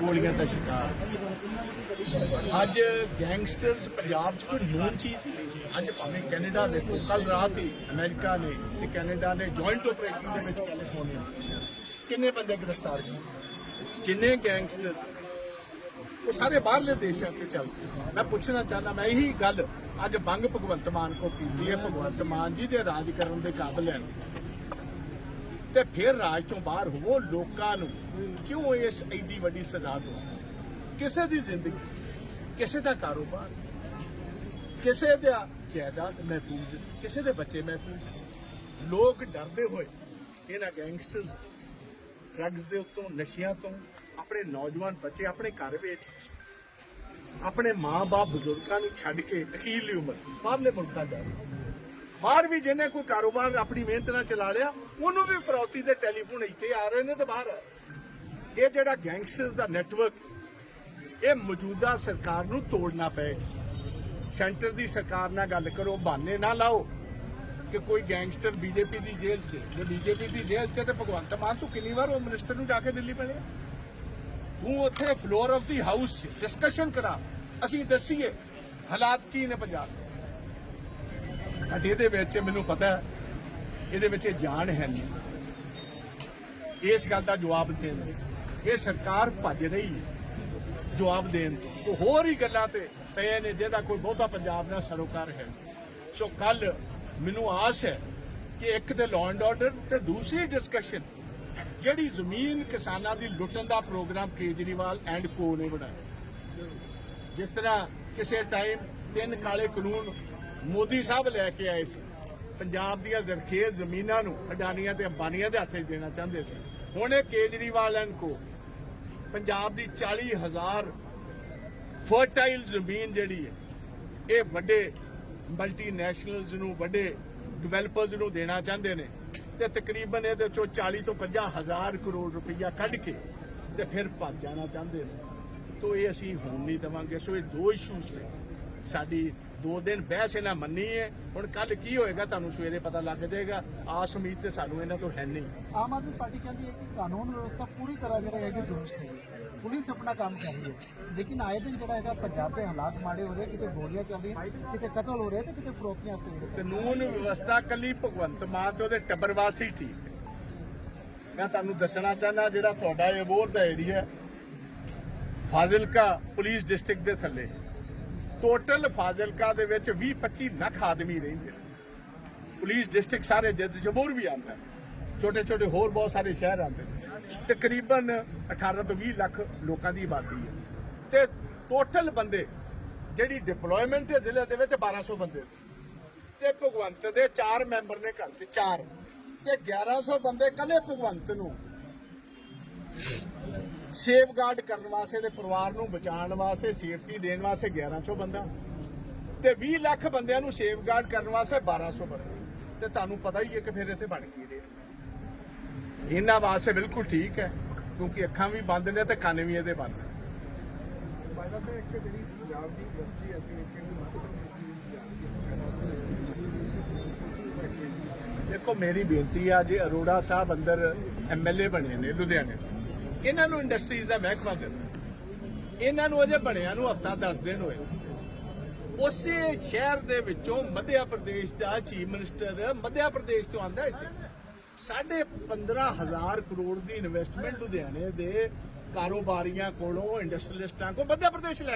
ਗੋਲੀਆਂ ਦਾ ਸ਼ਿਕਾਰ। ਅੱਜ ਗੈਂਗਸਟਰਸ ਪੰਜਾਬ 'ਚ ਕੋਈ ਨੂਨ ਚੀਜ਼ ਹੀ ਨਹੀਂ ਅੱਜ ਭਾਵੇਂ ਕੈਨੇਡਾ ਦੇਖੋ ਕੱਲ ਰਾਤ ਹੀ ਅਮਰੀਕਾ ਨੇ ਤੇ ਕੈਨੇਡਾ ਨੇ ਜੁਆਇੰਟ ਆਪਰੇਸ਼ਨ ਦੇ ਵਿੱਚ ਕੈਲੀਫੋਰਨੀਆ ਕਿੰਨੇ ਬੰਦੇ ਗ੍ਰਿਫਤਾਰ ਕੀਤੇ? ਜਿੰਨੇ ਗੈਂਗਸਟਰਸ ਉਹ ਸਾਰੇ ਬਾਹਰਲੇ ਦੇਸ਼ਾਂ 'ਚ ਚੱਲਦੇ ਮੈਂ ਪੁੱਛਣਾ ਚਾਹੁੰਦਾ, ਮੈਂ ਇਹੀ ਗੱਲ ਅੱਜ ਬੰਗ ਭਗਵੰਤ ਮਾਨ ਕੋ ਕੀਤੀ ਹੈ। ਭਗਵੰਤ ਮਾਨ ਜੀ ਦੇ ਰਾਜ ਕਰਨ ਦੇ ਕਾਬਿਲ ਹਨ ਤੇ ਫਿਰ ਰਾਜ ਤੋਂ ਬਾਹਰ ਹੋਵੋ ਲੋਕਾਂ ਨੂੰ। ਕਿਉਂ ਇਸ ਐਡੀ ਵੱਡੀ ਸਜ਼ਾ ਦੋ ਕਿਸੇ ਦੀ ਜ਼ਿੰਦਗੀ, ਕਿਸੇ ਦਾ ਕਾਰੋਬਾਰ, ਕਿਸੇ ਦਾ ਜਾਇਦਾਦ ਮਹਿਫੂਜ਼, ਕਿਸੇ ਦੇ ਬੱਚੇ ਮਹਿਫੂਜ਼। ਲੋਕ ਡਰਦੇ ਹੋਏ ਇਹਨਾਂ ਗੈਂਗਸਟਰਸ ਡਰੱਗਸ ਦੇ ਉੱਤੋਂ, ਨਸ਼ਿਆਂ ਤੋਂ, ਆਪਣੇ ਨੌਜਵਾਨ ਬੱਚੇ ਆਪਣੇ ਘਰ ਵਿੱਚ, ਆਪਣੇ ਮਾਂ-ਬਾਪ ਬਜ਼ੁਰਗਾਂ ਨੂੰ ਛੱਡ ਕੇ ਅਖੀਰਲੀ ਉਮਰ, ਬਾਹਰਲੇ ਮੁਲਕਾਂ ਜਾ ਰਹੇ। ਬਾਹਰ ਵੀ ਜਿਹਨੇ ਕੋਈ ਕਾਰੋਬਾਰ ਆਪਣੀ ਮਿਹਨਤ ਨਾਲ ਚਲਾ ਲਿਆ, ਉਹਨੂੰ ਵੀ ਫਰੌਤੀ ਦੇ ਟੈਲੀਫੋਨ ਇੱਥੇ ਆ ਰਹੇ ਨੇ ਤੇ ਬਾਹਰ ਇਹ ਜਿਹੜਾ ਗੈਂਗਸਟਰਸ ਦਾ ਨੈਟਵਰਕ, ਇਹ ਮੌਜੂਦਾ ਸਰਕਾਰ ਨੂੰ ਤੋੜਨਾ ਪਏਗਾ ਸੈਂਟਰ ਦੀ ਸਰਕਾਰ ਨਾਲ ਗੱਲ ਕਰੋ, ਬਹਾਨੇ ਨਾ ਲਾਓ ਕਿ ਕੋਈ ਗੈਂਗਸਟਰ ਬੀਜੇਪੀ ਦੀ ਜੇਲ੍ਹ 'ਚ ਜੇ ਬੀਜੇਪੀ ਦੀ ਜੇਲ੍ਹ 'ਚ ਹੈ ਤੇ ਭਗਵੰਤ ਮਾਨ ਤੂੰ ਕਿੰਨੀ ਵਾਰ ਉਹ ਮਿਨਿਸਟਰ ਨੂੰ ਜਾ ਕੇ ਦਿੱਲੀ ਮਿਲਿਆ ਤੂੰ ਉੱਥੇ ਫਲੋਰ ਆਫ ਦੀ ਹਾਊਸ 'ਚ ਡਿਸਕਸ਼ਨ ਕਰਾ। ਅਸੀਂ ਦੱਸੀਏ, ਹਾਲਾਤ ਕੀ ਨੇ ਪੰਜਾਬ ਦੇ? ਬਟ ਇਹਦੇ ਵਿੱਚ ਮੈਨੂੰ ਪਤਾ ਇਹਦੇ ਵਿੱਚ ਇਹ ਜਾਨ ਹੈ ਨਹੀਂ। ਇਸ ਗੱਲ ਦਾ ਜਵਾਬ ਦੇਣ ਇਹ ਸਰਕਾਰ ਭੱਜ ਰਹੀ ਹੈ ਜਵਾਬ ਦੇਣ ਤੋਂ। ਹੋਰ ਹੀ ਗੱਲਾਂ ਤੇ ਪਏ ਨੇ, ਜਿਹਦਾ ਕੋਈ ਬਹੁਤਾ ਪੰਜਾਬ ਨਾਲ ਸਰੋਕਾਰ ਹੈ ਸੋ ਕੱਲ ਮੈਨੂੰ ਆਸ ਹੈ ਕਿ ਇੱਕ ਤੇ ਲਾਅ ਐਂਡ ਆਰਡਰ ਤੇ ਦੂਸਰੀ ਡਿਸਕਸ਼ਨ ਜਿਹੜੀ ਜ਼ਮੀਨ ਕਿਸਾਨਾਂ ਦੀ ਲੁੱਟਣ ਦਾ ਪ੍ਰੋਗਰਾਮ ਕੇਜਰੀਵਾਲ ਐਂਡ ਕੋ ਨੇ ਬਣਾਇਆ। ਜਿਸ ਤਰ੍ਹਾਂ ਕਿਸੇ ਟਾਈਮ ਤਿੰਨ ਕਾਲੇ ਕਾਨੂੰਨ ਮੋਦੀ ਸਾਹਿਬ ਲੈ ਕੇ ਆਏ ਸੀ। ਪੰਜਾਬ ਦੀਆਂ ਜ਼ਰਖੇਜ਼ ਜ਼ਮੀਨਾਂ ਨੂੰ ਅਡਾਨੀਆਂ ਤੇ ਅੰਬਾਨੀਆਂ ਦੇ ਹੱਥੇ ਦੇਣਾ ਚਾਹੁੰਦੇ ਸੀ। ਹੁਣ ਇਹ ਕੇਜਰੀਵਾਲ ਐਂਡ ਕੋ, ਪੰਜਾਬ ਦੀ 40000 ਫਰਟਾਈਲ ਜ਼ਮੀਨ ਜਿਹੜੀ ਹੈ, ਇਹ ਵੱਡੇ ਮਲਟੀਨੈਸ਼ਨਲਸ ਨੂੰ, ਵੱਡੇ ਡਿਵੈਲਪਰਸ ਨੂੰ ਦੇਣਾ ਚਾਹੁੰਦੇ ਨੇ। ਤੇ ਤਕਰੀਬਨ ਇਹਦੇ ਚੋਂ 40 ਤੋਂ 50 ਹਜ਼ਾਰ ਕਰੋੜ ਰੁਪਈਆ ਕੱਢ ਕੇ ਤੇ ਫਿਰ ਭੱਜ ਜਾਣਾ ਚਾਹੁੰਦੇ ਨੇ। ਤੋ ਇਹ ਅਸੀਂ ਹੁਣ ਨਹੀਂ ਦੇਵਾਂਗੇ, ਸੋ ਇਹ ਦੋ ਇਸ਼ੂਸ ਨੇ। ਸਾਡੀ ਦੋ ਦਿਨ ਬਹਿਸ ਇਹਨਾਂ ਮੰਨੀ ਹੈ। ਹੁਣ ਕੱਲ ਕੀ ਹੋਏਗਾ ਤੁਹਾਨੂੰ ਸਵੇਰੇ ਪਤਾ ਲੱਗ ਜਾਏਗਾ। ਆਸ ਉਮੀਦ ਤੇ ਸਾਨੂੰ ਇਹਨਾਂ ਤੋਂ ਹੈ ਨਹੀਂ। ਆਮ ਆਦਮੀ ਪਾਰਟੀ ਕਹਿੰਦੀ ਹੈ ਕਿ ਕਾਨੂੰਨ ਵਿਵਸਥਾ ਪੂਰੀ ਤਰ੍ਹਾਂ ਜਿਹੜਾ ਹੈਗਾ ਦੁਰਸਤ ਹੈ। ਪੁਲਿਸ ਆਪਣਾ ਕੰਮ ਕਰ ਰਹੀ ਹੈ। ਲੇਕਿਨ ਆਏ ਦਿਨ ਜਿਹੜਾ ਹੈਗਾ ਪੰਜਾਬ ਦੇ ਹਾਲਾਤ ਮਾੜੇ ਹੋ ਰਹੇ ਕਿਤੇ ਗੋਲੀਆਂ ਚੱਲ ਰਹੀਆਂ ਕਿਤੇ ਕਤਲ ਹੋ ਰਿਹਾ ਤੇ ਕਿਤੇ ਫਰੋਤੀਆਂ ਸੇ ਕਾਨੂੰਨ ਵਿਵਸਥਾ ਕੱਲੀ ਭਗਵੰਤ ਮਾਨ ਤੇ ਉਹਦੇ ਟੱਬਰ ਵਾਸੀ ਠੀਕ ਮੈਂ ਤੁਹਾਨੂੰ ਦੱਸਣਾ ਚਾਹਨਾ ਜਿਹੜਾ ਤੁਹਾਡਾ ਇਹ ਅਬੋਰ ਦਾ ਏਰੀਆ ਫਾਜ਼ਿਲਕਾ ਪੁਲਿਸ ਡਿਸਟ੍ਰਿਕਟ ਦੇ ਥੱਲੇ। ਟੋਟਲ ਫਾਜ਼ਿਲਕਾ ਦੇ ਵਿੱਚ 20 25 ਲੱਖ ਆਦਮੀ ਰਹਿੰਦੇ ਨੇ। ਪੁਲਿਸ ਡਿਸਟ੍ਰਿਕਟ ਸਾਰੇ ਜਿੱਦ ਜਬੂਰ ਵੀ ਆਉਂਦਾ ਛੋਟੇ ਛੋਟੇ ਹੋਰ ਬਹੁਤ ਸਾਰੇ ਸ਼ਹਿਰ ਆਉਂਦੇ ਤਕਰੀਬਨ 18 ਤੋਂ 20 ਲੱਖ ਲੋਕਾਂ ਦੀ ਆਬਾਦੀ ਹੈ। ਤੇ ਟੋਟਲ ਬੰਦੇ, ਜਿਹੜੀ ਡਿਪਲੋਇਮੈਂਟ ਹੈ ਜ਼ਿਲ੍ਹੇ ਦੇ ਵਿੱਚ 1200 ਬੰਦੇ ਨੇ। ਤੇ ਭਗਵੰਤ ਦੇ 4 ਮੈਂਬਰ ਨੇ ਘਰ 'ਚ 4 ਤੇ 1100 ਬੰਦੇ ਕੱਲੇ ਭਗਵੰਤ ਨੂੰ। ਸੇਫਗਾਰਡ ਕਰਨ ਵਾਸਤੇ ਤੇ ਪਰਿਵਾਰ ਨੂੰ ਬਚਾਉਣ ਵਾਸਤੇ ਸੇਫਟੀ ਦੇਣ ਵਾਸਤੇ 1100 ਬੰਦਾ। ਤੇ 20 ਲੱਖ ਬੰਦਿਆਂ ਨੂੰ ਸੇਫਗਾਰਡ ਕਰਨ ਵਾਸਤੇ 1200 ਬੰਦਾ। ਤੇ ਤੁਹਾਨੂੰ ਪਤਾ ਹੀ ਹੈ ਕਿ ਫਿਰ ਇੱਥੇ ਬਣ ਕੀ ਰਿਹਾ ਇਹਨਾਂ ਵਾਸਤੇ ਬਿਲਕੁਲ ਠੀਕ ਹੈ, ਕਿਉਂਕਿ ਅੱਖਾਂ ਵੀ ਬੰਦ ਨੇ ਤੇ ਕੰਨ ਵੀ ਇਹਦੇ ਬੰਦ ਨੇ। ਬਾਈਦਾ ਸੇ ਇੱਕ ਜਿਹੜੀ ਪੰਜਾਬ ਦੀ ਇੰਡਸਟਰੀ ਅਸੀਂ ਇੱਥੇ ਦੇਖੋ, ਮੇਰੀ ਬੇਨਤੀ ਆ, ਜੇ ਅਰੋੜਾ ਸਾਹਿਬ ਅੰਦਰ ਐਮਐਲਏ ਬਣੇ ਨੇ ਲੁਧਿਆਣੇ ਤੋਂ ਇਹਨਾਂ ਨੂੰ ਇੰਡਸਟਰੀਜ਼ ਦਾ ਮਹਿਕਮਾ ਦੇ ਇਹਨਾਂ ਨੂੰ ਅਜੇ ਬਣਿਆ ਨੂੰ ਹਫਤਾ 10 ਦਿਨ ਹੋਏ। ਉਸੇ ਸ਼ਹਿਰ ਦੇ ਵਿੱਚੋਂ ਮੱਧਿਆ ਪ੍ਰਦੇਸ਼ ਦਾ ਚੀਫ ਮਿਨਿਸਟਰ ਮੱਧਿਆ ਪ੍ਰਦੇਸ਼ ਤੋਂ ਆਂਦਾ ਇੱਥੇ। ਸਾਢੇ 15000 ਕਰੋੜ ਦੀ ਇਨਵੈਸਟਮੈਂਟ ਲੁਧਿਆਣੇ ਦੇ ਕਾਰੋਬਾਰੀਆਂ ਕੋਲੋਂ ਇੰਡਸਟਰੀਲਿਸਟਾਂ ਕੋਲ ਮੱਧ ਪ੍ਰਦੇਸ਼ ਲੈ